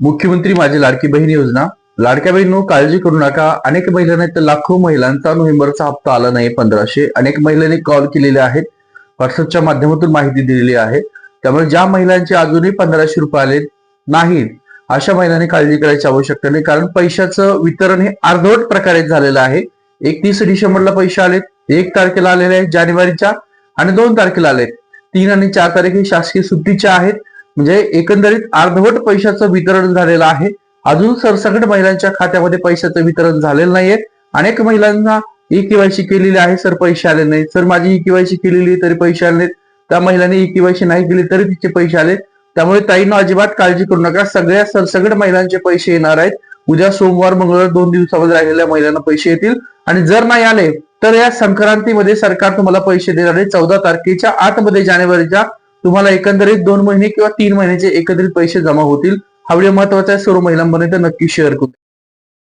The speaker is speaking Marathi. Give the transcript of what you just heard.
मुख्यमंत्री माझी लाडकी बहीण योजना. लाडक्या बहिणीनो काळजी करू नका. अनेक महिलांना तर लाखो महिलांचा नोव्हेंबरचा हप्ता आला नाही पंधराशे. अनेक महिलांनी कॉल केलेले आहेत. व्हॉट्सअपच्या माध्यमातून माहिती दिलेली आहे. त्यामुळे ज्या महिलांचे अजूनही पंधराशे रुपये आले नाहीत अशा महिलांनी काळजी करायची आवश्यकता नाही. कारण पैशाचं वितरण हे अर्धवट प्रकारे झालेलं आहे. एकतीस डिसेंबरला पैसे आलेत एक तारखेला आलेले आहेत जानेवारीच्या आणि दोन तारखेला आलेत. तीन आणि चार तारीख ही शासकीय सुट्टीच्या आहेत. म्हणजे एकंदरीत अर्धवट पैशाचं वितरण झालेलं आहे. अजून सरसकट महिलांच्या खात्यामध्ये पैशाचं वितरण झालेलं नाहीये. अनेक महिलांना ई केवायसी केलेली आहे. सर पैसे आले नाहीत. सर माझी ई केवायसी केलेली तरी पैसे आले नाहीत. त्या महिलांनी ई केवायसी नाही केली तरी तिचे पैसे आले. त्यामुळे ताईनं अजिबात काळजी करू नका. सगळ्या सरसगड महिलांचे पैसे येणार आहेत. उद्या सोमवार मंगळवार दोन दिवसामध्ये राहिलेल्या महिलांना पैसे येतील. आणि जर नाही आले तर या संक्रांतीमध्ये सरकार तुम्हाला पैसे देणार आहे. चौदा तारखेच्या आतमध्ये जानेवारीच्या तुम्हाला एकंदरीत दोन महिने किंवा तीन महिन्याचे एकत्रित पैसे जमा होतील. हा व्हिडिओ महत्त्वाचा आहे सर्व महिलांपर्यंत नक्की शेअर करू